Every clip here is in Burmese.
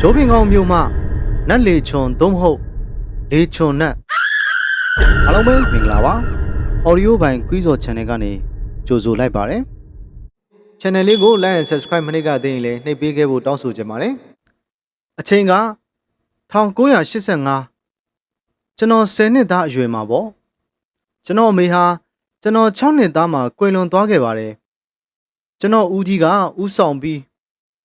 ဂျိုးပင်ကောင်မြို့မှနတ်လေချွန်သို့မဟုတ်လေချွန်နတ်အားလုံးပဲမင်္ဂလာပါ audio ဘိုင် quiz ော် channel ကနေကြိုဆိုလိုက်ပါတယ် channel လေးကို like and subscribe မနစ်ကသိရင်လည်းနှိပ်ပေးခဲ့ဖို့တောင်းဆိုချင်ပါတယ်အချိန်က1985ကျွန်တော်10နှစ်သားအရွယ်မှာပေါ့ကျွန်တော်အမေဟာကျွန်တော်6နှစ်သားမှာကွယ်လွန်သွားခဲ့ပါတယ်ကျွန်တော်ဦးကြီးကဦးဆောင်ပြီး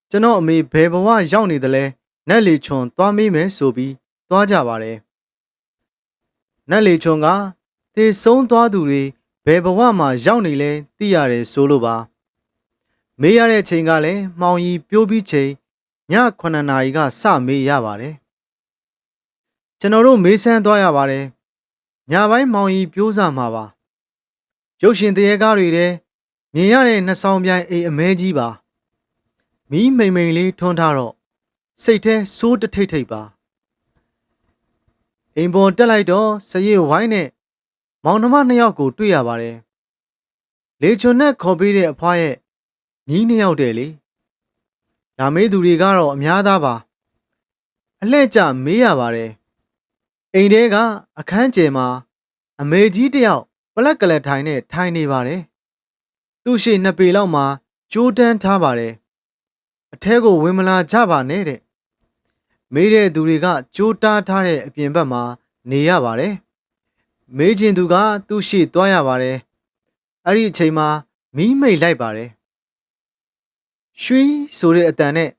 ကျွန်တော်အမေဘယ်ဘဝရောက်နေသလဲ နတ်လေချွန်သွားမေးမယ်ဆိုပြီးသွားကြပါတယ်နတ်လေချွန်ကသေဆုံးသွားသူတွေဘယ်ဘဝမှာရောက်နေလဲသိရတယ်ဆိုလို့ပါမေးရတဲ့ချိန်ကလည်းမှောင်ရီပြိုးပြီးချိန်ည9နာရီကစမေးရပါတယ်ကျွန်တော်တို့မေးဆန်းသွားရပါတယ်ညပိုင်းမှောင်ရီပြိုးစားမှာပါရုပ်ရှင်တရေကားတွေတဲ့မြင်ရတဲ့နှစ်ဆောင်ပြိုင်အိမ်အမဲကြီးပါမီးမိန်မိန်လေးထွန်းထားတော့ စိတ်แท้စိုးတထိတ်ထိတ်ပါအိမ်ပေါ်တက်လိုက်တော့စရိဝိုင်းနဲ့မောင်နှမနှစ်ယောက်ကို တွေ့ရပါတယ်လေချွန်နဲ့ခေါ်ပေးတဲ့အဖွားရဲ့မြီးနှစ်ယောက်တည်းလေဒါမေးသူတွေကတော့အများသားပါအလှဲ့ကျမေးရပါတယ်အိမ်ထဲကအခန်းကျယ်မှာ အမေကြီးတစ်ယောက်ပလက်ကလက်ထိုင်နဲ့ထိုင်နေပါတယ်သူ့ရှိနှစ်ပေလောက်မှာကြိုးတန်းထားပါတယ်အထဲကိုဝင်မလာကြပါနဲ့တဲ့ မေးတဲ့သူတွေကကြိုးတားထားတဲ့အပြင်ဘက်မှာနေရပါတယ်မေးခြင်းသူကသူ့ရှိသွားရပါတယ်အဲ့ဒီအချိန်မှာမီးမိတ်လိုက်ပါတယ်ရွှီဆိုတဲ့အတန်နဲ့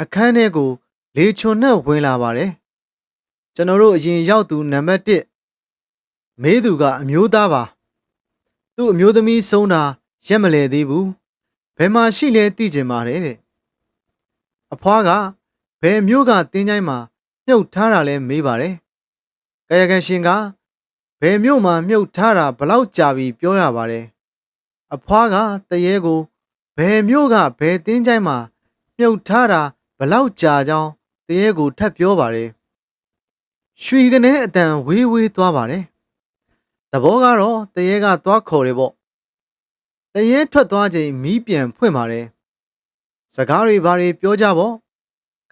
အခန်းထဲကို လေချွန်နဲ့ဝင်လာပါတယ်ကျွန်တော်တို့အရင်ရောက်သူနံပါတ်1မေးသူကအမျိုးသားပါသူ့အမျိုးသမီးဆုံးတာရက်မလဲသေးဘူးဘယ်မှာရှိလဲသိကျင်ပါတယ်တဲ့အဖွားက ဘယ်မျိုးကတင်းချိုင်းမှာမြုပ်ထားတာလဲမေးပါတယ်။ကာယကံရှင်ကဘယ်မျိုးမှာမြုပ်ထားတာဘလောက်ကြာပြီပြောရပါတယ်။အဖွားကတရေကိုဘယ်မျိုးကဘယ်တင်းချိုင်းမှာမြုပ်ထားတာဘလောက်ကြာကြောင်းတရေကိုထပ်ပြောပါတယ်။ရွှေကနေအတန်ဝေးဝေးသွားပါတယ်။တဘောကတော့တရေကသွားခေါ်တယ်ပေါ့။တရေထွက်သွားချိန်မီးပြန်ဖွင့်ပါတယ်။စကားတွေဘာတွေပြောကြပေါ့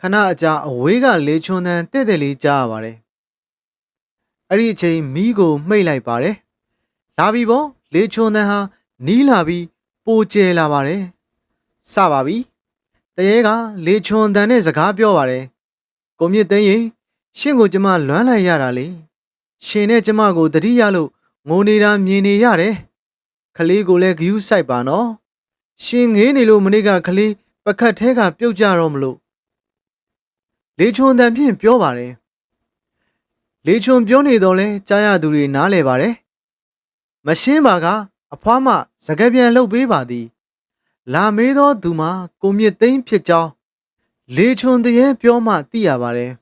ခဏအကြာအဝေးကလေချွန်တန်တဲ့တဲ့လေးကြားရပါတယ်အဲ့ဒီအချိန်မီးကိုမှိတ်လိုက်ပါတယ်လာပြီပေါ့လေချွန်တန်ဟာနီးလာပြီးပိုကျဲလာပါတယ်စပါပြီတရေကလေချွန်တန်နဲ့စကားပြောပါတယ်ကိုမြင့်သိန်းရင်ရှင့်ကိုကျမလွမ်းလိုက်ရတာလေရှင်နဲ့ကျမကိုတတိယလို့ငိုနေတာမြင်နေရတယ်ခလေးကိုလည်းဂယူးဆိုင်ပါနော်ရှင်ငေးနေလို့မနေ့ကခလေးပကတ်ထဲကပြုတ်ကြတော့မလို့ လေချွန်တန်ဖြင့်ပြောပါတယ်လေချွန်ပြောနေတော့လဲကြားရသူတွေနားလဲပါတယ်မရှင်းပါကအဖွားမစကားပြန်လှုပ်ပေးပါသည် လာမေးသောသူမှာကိုမြင့်သိန်းဖြစ်ကြောင်းလေချွန်တရေပြောမှသိရပါတယ်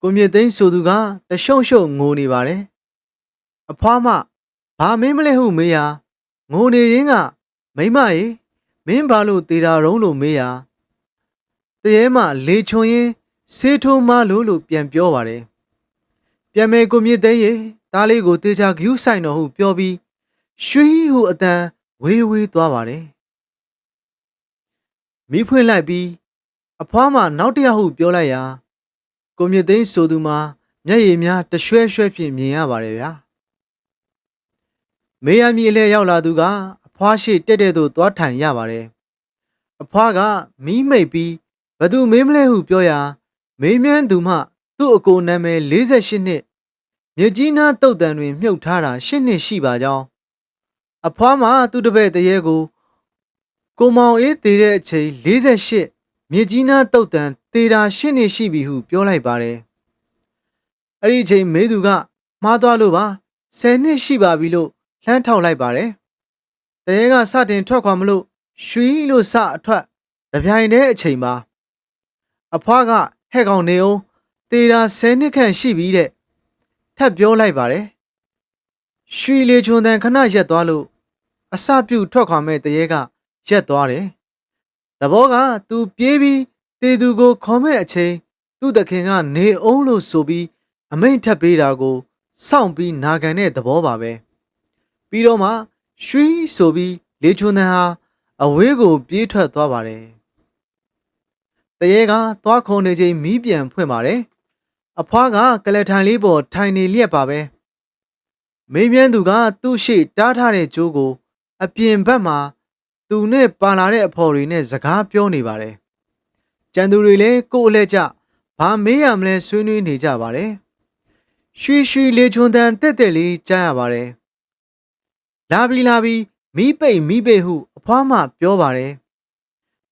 ကိုမြင့်သိန်းဆိုသူကတရှုံရှုံငိုနေပါတယ်အဖွားမဘာမင်းမလဲဟုမေးရာငိုနေရင်းကမိမရေမင်းဘာလို့တေတာရုံးလို့မေးရာ တရေမလေချွန်ရင်ဆေးထိုးမလို့လို့ပြန်ပြောပါတယ်ပြန်မဲကိုမြင့်သိန်းရေဒါးလေးကိုတေချာဂယူးဆိုင်တော်ဟုပြောပြီးရွှီဟုအတန်ဝေးဝေးသွားပါတယ်မိဖွင့်လိုက်ပြီးအဖွားမနောက်တစ်ယောက်ဟုပြောလိုက်ရာကိုမြင့်သိန်းဆိုသူမှာမျက်ရည်များတရွှဲရွှဲဖြင့်မြင်ရပါတယ်ဗျာမေးရမည်အလဲရောက်လာသူကအဖွားရှိတက်တဲ့သို့သွားထိုင်ရပါတယ်အဖွားကမီးမိတ်ပြီး ဘသူမေးမလဲဟုပြောရာမေးမြန်းသူမှသူ့အကိုနာမည်48နှစ်မြကြီးနားတုတ်တန်တွင် မြုပ်ထားတာ8နှစ်ရှိပါကြောင်းအဖွားမှသူ့တပည့်တရေကိုကိုမောင်အေးတည်တဲ့အချိန်48မြကြီးနားတုတ်တန်တည်တာ8နှစ်ရှိပြီဟုပြောလိုက်ပါတယ်အဲ့ဒီအချိန်မေးသူကမှားသွားလို့ပါ10နှစ်ရှိပါပြီလို့လှမ်းထောက်လိုက်ပါတယ်တရေကစတင်ထွက်ခွာမလို့ရွှီလို့စအထွက်တပြိုင်တည်းအချိန်ပါ အဖွားကဟဲ့ကောင်နေအောင်တေတာ10နှစ်ခန့်ရှိပြီတဲ့ထပ်ပြောလိုက်ပါတယ်ရွှီလေချွန်တန်ခဏရက်သွားလို့အစပြုတ်ထွက်ခွာမဲ့တရေကရက်သွားတယ်သဘောကသူပြေးပြီးတေသူကိုခေါ်မဲ့အချိန်သူ့တခင်ကနေအောင်လို့ဆိုပြီးအမိန့်ထပ်ပေးတာကိုစောင့်ပြီးနာခံတဲ့သဘောပါပဲပြီးတော့မှရွှီဆိုပြီးလေချွန်တန်ဟာအဝေးကိုပြေးထွက်သွားပါတယ် တရေကသွားခုံနေချိန်မီးပြန်ဖွင့်ပါတယ်အဖွားကကလထိုင်လေးပေါ်ထိုင်နေလျက်ပါပဲမေးမြန်းသူကသူ့ရှိတားထားတဲ့ကြိုးကို အပြင်ဘက်မှာသူနဲ့ပါလာတဲ့အဖော်တွေနဲ့စကားပြောနေပါတယ်ကြံသူတွေလည်းကိုယ့်အလှည့်ကျဘာမေးရမလဲဆွေးနွေးနေကြပါတယ်ရွှီရွှီလေချွန်တန်တက်တက်လေးကြားရပါတယ်လာပြီလာပြီမီးပိတ်မီးပိတ်ဟု အဖွားမှပြောပါတယ်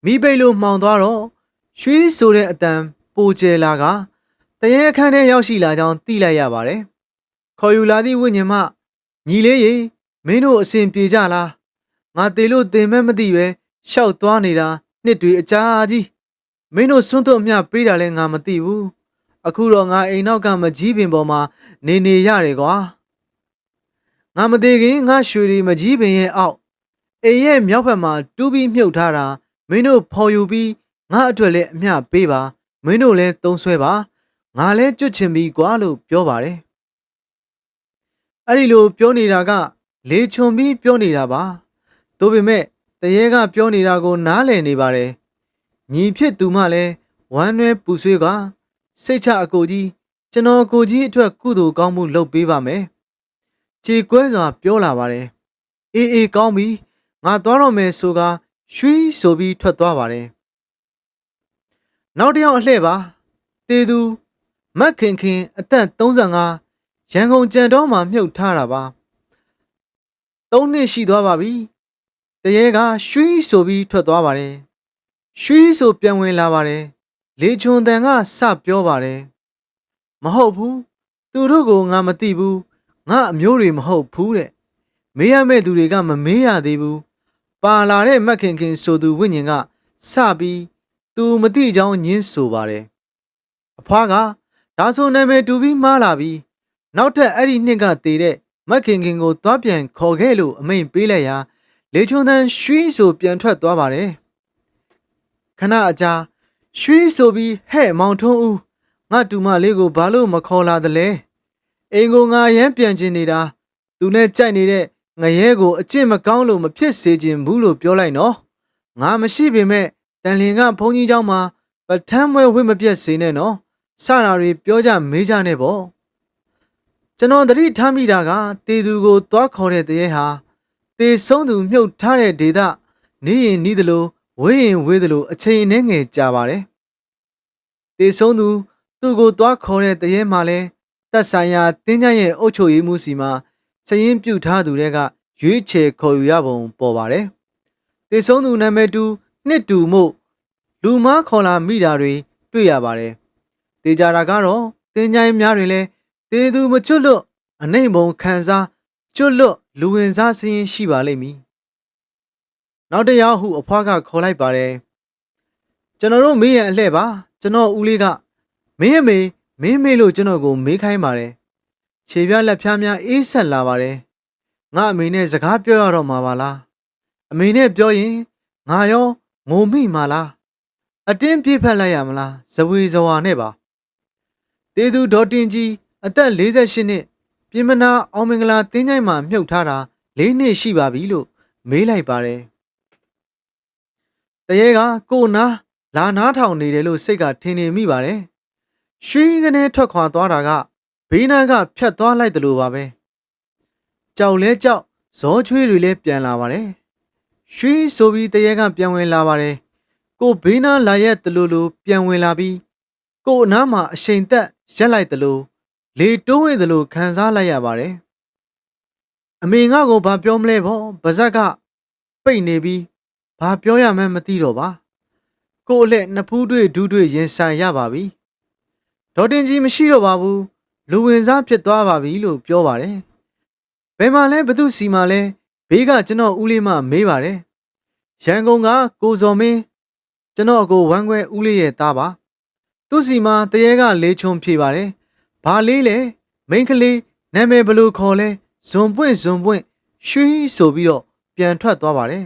မီးပိတ်လို့မှောင်သွားတော့ ရွှီဆိုတဲ့အတန်ပိုကျဲလာကတရေအခန်းထဲရောက်ရှိလာကြောင်းသိလိုက်ရပါတယ်ခေါ်ယူလာသည့်ဝိညာဉ်မှညီလေးရေမင်းတို့အစဉ်ပြေကြလားငါတေလို့တင်မဲ့မသိပဲရှောက်သွားနေတာနှစ်တွေအကြာကြီးမင်းတို့စွန့်သွတ်အမျှပေးတာလဲငါမသိဘူးအခုတော့ငါအိမ်နောက်ကမကြီးပင်ပေါ်မှာနေနေရတယ်ကွာငါမသေးခင်ငါရွှေရီမကြီးပင်ရဲ့အောက်အိမ်ရဲ့မြောက်ဘက်မှာတူးပြီးမြုပ်ထားတာမင်းတို့ဖော်ယူပြီး ငါအတွက်လည်းအမျှပေးပါမင်းတို့လည်းသုံးဆွဲပါငါလည်းကြွချင်ပြီကွာလို့ပြောပါတယ်အဲ့ဒီလိုပြောနေတာက လေချွန်ပြီးပြောနေတာပါဒါပေမဲ့တရေကပြောနေတာကို နားလည်နေပါတယ်ညီဖြစ်သူမှလည်းဝမ်းနွဲပူဆွေးကစိတ်ချအကိုကြီးကျွန်တော်ကိုကြီးအတွက်ကုသိုလ်ကောင်းမှုလုပ်ပေးပါမယ်ခြေကွဲစွာပြောလာပါတယ်အေးအေးကောင်းပြီငါသွားတော့မယ်ဆိုကရွှီဆိုပြီးထွက်သွားပါတယ် နောက်တစ်ယောက်အလှည့်ပါတေသူမက်ခင်ခင်အသက်35ရန်ကုန်ကြံတော်မှာမြုပ်ထားတာပါ၃နှစ်ရှိသွားပါပြီတရေကရွှီဆိုပြီးထွက်သွားပါတယ်ရွှီဆိုပြန်ဝင်လာပါတယ်လေချွန်တန်ကစပြောပါတယ်မဟုတ်ဘူးသူတို့ကိုငါမသိဘူးငါအမျိုးတွေမဟုတ်ဘူးတဲ့မေးရမယ့်သူတွေကမမေးရသေးဘူးပါလာတဲ့မက်ခင်ခင်ဆိုသူဝိညာဉ်ကစပြီး သူမသိကြောင်းညင်းဆိုပါတယ်အဖွားကဒါဆိုနာမည်တူပြီးမှားလာပြီးနောက်ထပ်အဲ့ဒီနှစ်ကတည်တဲ့မက်ခင်ခင်ကိုသွားပြန်ခေါ်ခဲ့လို့အမိန်ပေးလိုက်ရာလေချွန်တန်ရွှီဆိုပြန်ထွက်သွားပါတယ်ခဏအကြာရွှီဆိုပြီးဟဲ့မောင်ထွန်းဦးငါတူမလေးကိုဘာလို့မခေါ်လာသလဲအိမ်ကိုငါရမ်းပြန်ကျင်နေတာသူနဲ့ကြိုက်နေတဲ့ငရဲကိုအကျင့်မကောင်းလို့မဖြစ်စေခြင်းဘူးလို့ပြောလိုက်နော်ငါမရှိပေမဲ့ တန်လင်ကဘုန်းကြီးเจ้าမှာပထမ်းမွဲဝိမပြက်စေနဲ့နော်စတာတွေပြောကြမေးကြနဲ့ပေါ့ကျွန်တော်တတိထားမိတာကတေသူကိုသွားခေါ်တဲ့တရေဟာတေဆုံးသူမြုပ်ထားတဲ့ဒေသနေရင်နီးသလိုဝေးရင်ဝေးသလိုအချိန်နဲ့ငယ်ကြာပါတယ်တေဆုံးသူသူ့ကိုသွားခေါ်တဲ့တရေမှလည်းတက်ဆိုင်ရာတင်းကျပ်ရဲ့အုပ်ချုပ်ရေးမှုစီမှာစရင်ပြုတ်ထားသူတွေကရွေးချယ်ခေါ်ယူရပုံပေါ်ပါတယ်တေဆုံးသူနာမည်တူ နှစ်တူမို့လူမားခေါ်လာမိတာတွေတွေ့ရပါတယ်တေကြတာကတော့တင်းကျိုင်းများတွေလည်းတေသူမချွတ်လွတ်အနိုင်ဘုံခံစားကျွတ်လွတ်လူဝင်စားစရင်ရှိပါလိမ့်မည်နောက်တစ်ယောက်ဟုအဖွားကခေါ်လိုက်ပါတယ်ကျွန်တော်တို့မေးရန်အလှဲ့ပါကျွန်တော်ဦးလေးကမင်းအမေမင်းမေလို့ကျွန်တော်ကိုမေးခိုင်းပါတယ်ခြေပြလက်ဖျားများအေးဆက်လာပါတယ်ငါအမေနဲ့စကားပြောရတော့မှာပါလားအမေနဲ့ပြောရင်ငါရော ငိုမိမှာလားအတင်းပြေးဖက်လိုက်ရမလားဇဝေဇဝါနဲ့ပါတေသူဒေါ်တင်ကြီးအသက်48နှစ်ပြင်မနာအောင်မင်္ဂလာတင်းချိုင်းမှာမြုပ်ထားတာ၄နှစ်ရှိပါပြီလို့မေးလိုက်ပါတယ်တရေကကိုနာလာနားထောင်နေတယ်လို့စိတ်ကထင်နေမိပါတယ်ရွှီကနေထွက်ခွာသွားတာကဘေးနားကဖြတ်သွားလိုက်တယ်လို့ပါပဲကြောက်လဲကြောက်ဇောချွေးတွေလည်းပြန်လာပါတယ် ရွှီဆိုပြီးတရေကပြန်ဝင်လာပါတယ်ကိုဘေးနားလာရက်တလူလူပြန်ဝင်လာပြီးကိုအနားမှာအချိန်သက်ရက်လိုက်တယ်လို့လေတိုးဝင်တယ်လို့ခံစားလိုက်ရပါတယ်အမေငါ့ကိုဘာပြောမလဲဗောဗဇက်ကပိတ်နေပြီးဘာပြောရမှန်းမသိတော့ပါကိုအလက်နှစ်ဖူးတွေ့ဒူးတွေ့ရင်ဆိုင်ရပါပြီဒေါ်တင်ကြီးမရှိတော့ပါဘူးလူဝင်စားဖြစ်သွားပါပြီလို့ပြောပါတယ်ဘယ်မှာလဲဘသူစီမှာလဲ ဘေးကကျွန်တော်ဦးလေးမမေးပါတယ်ရန်ကုန်ကကိုဇော်မင်းကျွန်တော်အကိုဝမ်းခွဲဦးလေးရဲ့သားပါသူစီမှာတရေကလေးချုံဖြေပါတယ်ဘာလေးလဲမိန်းကလေးနာမည်ဘလို့ခေါ်လဲဇွန်ပွင့်ဇွန်ပွင့်ရွှီဆိုပြီးတော့ပြန်ထွက်သွားပါတယ်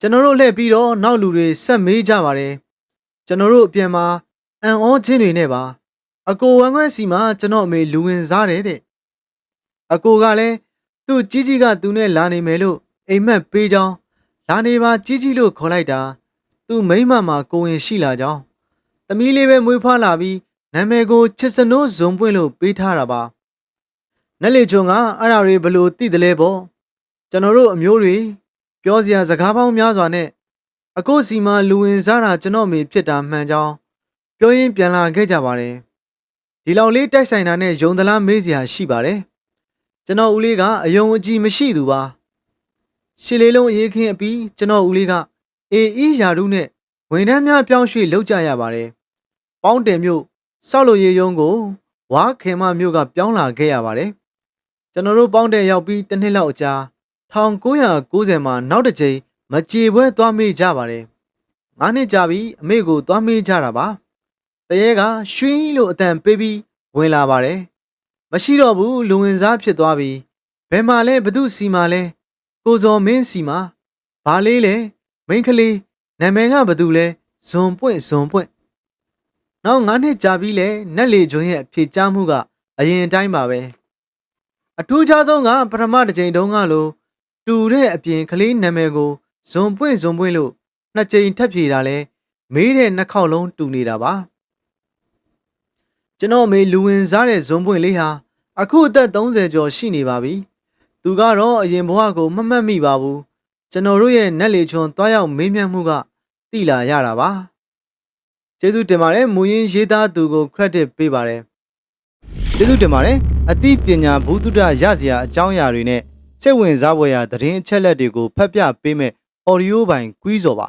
ကျွန်တော်တို့လှည့်ပြီးတော့နောက်လူတွေဆက်မေးကြပါတယ်ကျွန်တော်တို့အပြန်မှာအန်ဩချင်းတွေနဲ့ပါ အကိုဝမ်းခွဲစီမှာကျွန်တော်အမေလူဝင်စားတယ်တဲ့အကိုကလည်း သူ့ကြီးကြီးကသူနဲ့လာနေမယ်လို့အိမ်မက်ပေးကြောင်းလာနေပါကြီးကြီးလို့ခေါ်လိုက်တာ သူ့မိန်းမမှာကိုဝင်ရှိလာကြောင်းသမီးလေးပဲမွေးဖွားလာပြီးနာမည်ကိုချစ်စနိုးဇုံပွင့်လို့ပေးထားတာပါနက်လေချုံကအဲ့ဒါတွေဘလို့သိတယ်လဲပေါ့ကျွန်တော်တို့အမျိုးတွေပြောစရာစကားပေါင်းများစွာနဲ့အကိုစီမှာလူဝင်စားတာကျွန်တော်မေဖြစ်တာမှန်ကြောင်းပြောရင်းပြန်လာခဲ့ကြပါတယ်ဒီလောက်လေးတိုက်ဆိုင်တာနဲ့ယုံသလားမေးစရာရှိပါတယ် ကျွန်တော်ဦးလေးကအယုံအကြည်မရှိသူပါရှစ်လေးလုံးအေးခင်းအပြီးကျွန်တော်ဦးလေးကအေးအေးယာရုနဲ့ဝန်ထမ်းများပြောင်းရွှေ့လောက်ကြရပါတယ်ပေါင်းတယ်မြို့ဆောက်လို့ရေယုံကိုဝါခေမမြို့ကပြောင်းလာခဲ့ရပါတယ်ကျွန်တော်တို့ပေါင်းတယ်ရောက်ပြီးတစ်နှစ်လောက်အကြာ1990မှာနောက်တစ်ကြိမ်မကြေပွဲသွားမေးကြပါတယ်ငါးနှစ်ကြာပြီးအမေကိုသွားမေးကြတာပါတရေကရွှင်းလို့အတန်ပေးပြီးဝင်လာပါတယ် မရှိတော့ဘူးလူဝင်စားဖြစ်သွားပြီးဘယ်မှာလဲဘသူစီမှာလဲကိုစော်မင်းစီမှာဘာလေးလဲမိန်းကလေးနာမည်ကဘသူလဲဇွန်ပွင့်ဇွန်ပွင့်နောက်9နှစ်ကြာပြီးလဲနက်လေကျွန်းရဲ့အဖြစ်ကြားမှုကအရင်အတိုင်းပါပဲအထူးခြားဆုံးကပထမတစ်ချိန်တုန်းကလိုတူတဲ့အပြင်ကလေးနာမည်ကိုဇွန်ပွင့်ဇွန်ပွင့်လို့နှစ်ကြိမ်ထပ်ဖြေတာလဲမေးတဲ့နှစ်ခေါက်လုံးတူနေတာပါကျွန်တော်မေလူဝင်စားတဲ့ဇွန်ပွင့်လေးဟာ အခုအသက်30ကျော်ရှိနေပါပြီသူကတော့အရင်ဘဝကိုမမှတ်မိပါဘူးကျွန်တော်တို့ရဲ့နက်လေချွန်သွားရောက်မေးမြန်းမှုကတိလာရတာပါကျေးဇူးတင်ပါတယ်မူရင်းရေးသားသူကို credit ပေးပါတယ်ကျေးဇူးတင်ပါတယ်အသိပညာဘုဒ္ဓရစရာအကြောင်းအရာတွေနဲ့စိတ်ဝင်စားဖွယ်ရာသတင်းအချက်လက်တွေကိုဖတ်ပြပေးမဲ့ audio ပိုင်းကွီးစော်ပါ